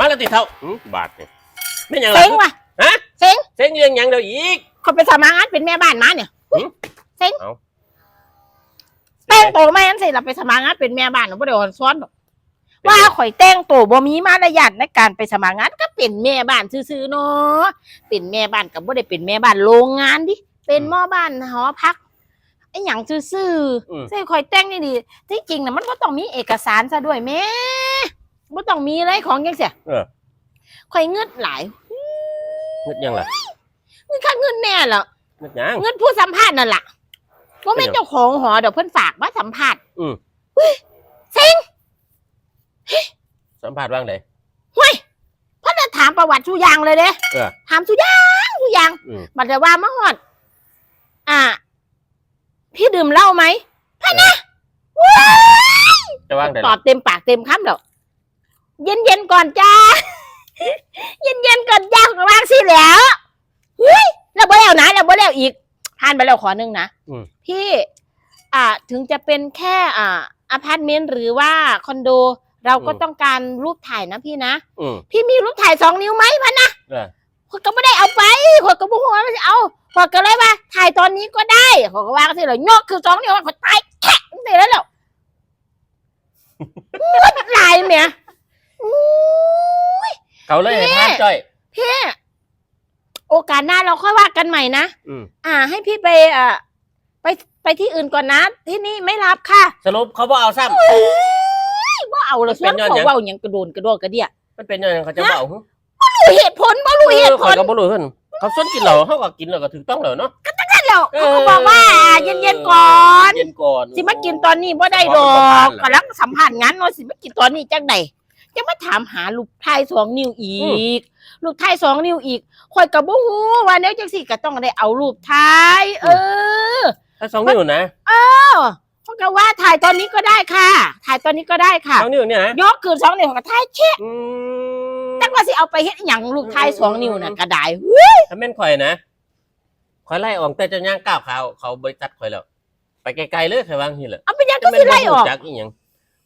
มาแล้วติเท่าหืมบาทเนี่ยไม่หยังเซ็ล่ะงว่ะฮะเซ็งเซ็งเรื่องหยังเดี๋ยวอีก เขาไปสมัครงานเป็นแม่บ้านมาเนี่ยอุ๊ยหืมเซ็งเอาแต่งตัวไม่งั้นสิเราไปสมัครงานเป็นแม่บ้านหนูไม่ได้อ่อนซ้อนหรอกว่าข่อยแต่งตัวบ่มีมารยาทในการไปสมัครงานก็เป็นแม่บ้านซื่อๆเนาะเป็นแม่บ้านกับบ่ได้เป็นแม่บ้านโรงงานดิเป็นหม้อบ้านหอพักไอ้หยังซื่ออืม ๆใช่ข่อยแต่งนี่ดีที่จริงน่ะมันก็ต้องมีเอกสารซะด้วยแม่ บ่ต้องมีอะไรของจังเสียเออข่อยเงืดหลายเงินหยังล่ะเงินค่าเงินแน่เหรอเงินหยังเงินผู้สัมภาษณ์นั่นล่ะว่าไม่นเจ้าของหอเดี๋ยวเพิ่นฝากมาสัมภาษณ์อืมเฮ้ยเซ็งสัมภาษณ์ว่างไดเฮ้ยเพิ่นจะถามประวัติทุกอย่างเลยเด้เออถามทุกอย่างทุกอย่างอืมมันจะว่ามาฮอด อ่า พี่ดื่มเหล้าไหมพะนะจะว่างไดตอบเต็มปากเต็มคำแล้ว เย็นเย็นๆก่อนจ้า เย็นเย็นๆก่อนจ้าก็ว่างสิแหล้วเฮ้ยแล้วบ่แล้วนะแล้วบ่แล้วอีกผ่านไปแล้วขอหนึ่งนะอืม พี่ อ่า ถึงจะเป็นแค่อ่าอพาร์ตเมนต์หรือว่าคอนโด เราก็ต้องการรูปถ่ายนะพี่นะ อืม พี่มีรูปถ่ายสองนิ้วไหมพะนะเออคนก็ไม่ได้เอาไปคนก็บอกว่าไม่ได้เอาคนก็เลยว่า ถ่ายตอนนี้ก็ได้คนก็ว่ากันสิเลยยกคือสองนิ้วคนตายแข็งเสร็จแล้วเหรอมดลายเมียอู้ย เขาเลยให้พานจ้อย พี่โอกาสหน้าเราค่อยว่ากันใหม่นะอืมอ่า ให้พี่ไปอ่าไปไปที่อื่นก่อนนะ ที่นี่ไม่รับค่ะสรุปเขาบ่เอาซ้ว่าเอาละมันส่เป็วนนยอดเขาหยัง เว่าอย่างกระโดนกระโดดกระเดียำมันเป็นยังไงเขาจะบ่เอาหึรู้เหตุผลบ่รู้เหตุผข้อยลก็บ่รู้เพิ่นเขาสนกินเหล้าเขาก็กินแล้วก็ถูกต้องแล้วเนาะนั่นแหละเขาก็บอกว่าเย็นๆก่อนเย็นก่อน สิมากินตอนนี้บ่ได้ดอกขอเป็นประธานเหรอกำลังสัมผัสงานเนาะสิมากินตอนนี้จังได จะมาถามหาลูกทายสองนิ้วอีก ลูกทายสองนิ้วอีกข่อยก็บ่ฮู้ว่าแนวจังซี่ก็ต้องได้เอารูปทายเออถ้าสองนิ้วนะเออเขาก็ว่าถ่ายตอนนี้ก็ได้ค่ะ ถ่ายตอนนี้ก็ได้ค่ะสองนิ้วเนี่ยนะยกคืนสองนิ้วก็ถ่ายเช็คอืมจังว่าสิเอาไปเฮ็ดอิหยังลูกทายสองนิ้วน่ะก็ได้ถ้าแม่นข่อยนะข่อยไล่ออกแต่เจะย่างก้าวเขาเขาบริษัทข่อยแล้วไปไกลๆเลยข่อยวางทีเลยเอาไปยังก็สิไล่ออกจากอีหยัง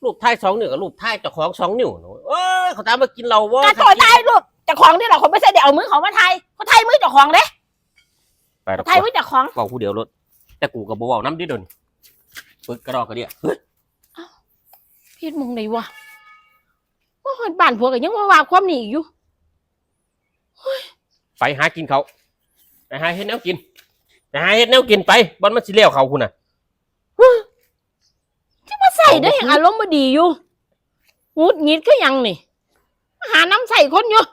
ลูกท้ายสองนิ้วกับลูกท้ายเจ้าของสองนิ้วเนอะ เอ้ยเขาตามมากินเราวะกระโดดถ่ายรูปเจ้าของนี่แหละเขาไม่ใช่ได้เอามือเขามาถ่ายเขาถ่ายมือเจ้าของเด้ไปดอกถ่ายมือเจ้าของบอกผู้เดียวรถ แต่กูกับบ่เว้าน้ำดิดนปึกกระดอกกระเดียเฮ้ยพี่มึงไหนวะว่าคนบ้านผัวก็ยังว่าว่าความนี่อีกอยู่ ไปหากินเขาไปหาเฮ็ดแนวกินไปหาเฮ็ดแนวกินไปบอลมันสิเลี้ยวเขาคุณน่ะมาใส่ได้อย่างอารมณ์บ่ดีอยู่ งุดงิดก็ยังนี่ หาน้ำใส่คนอยู่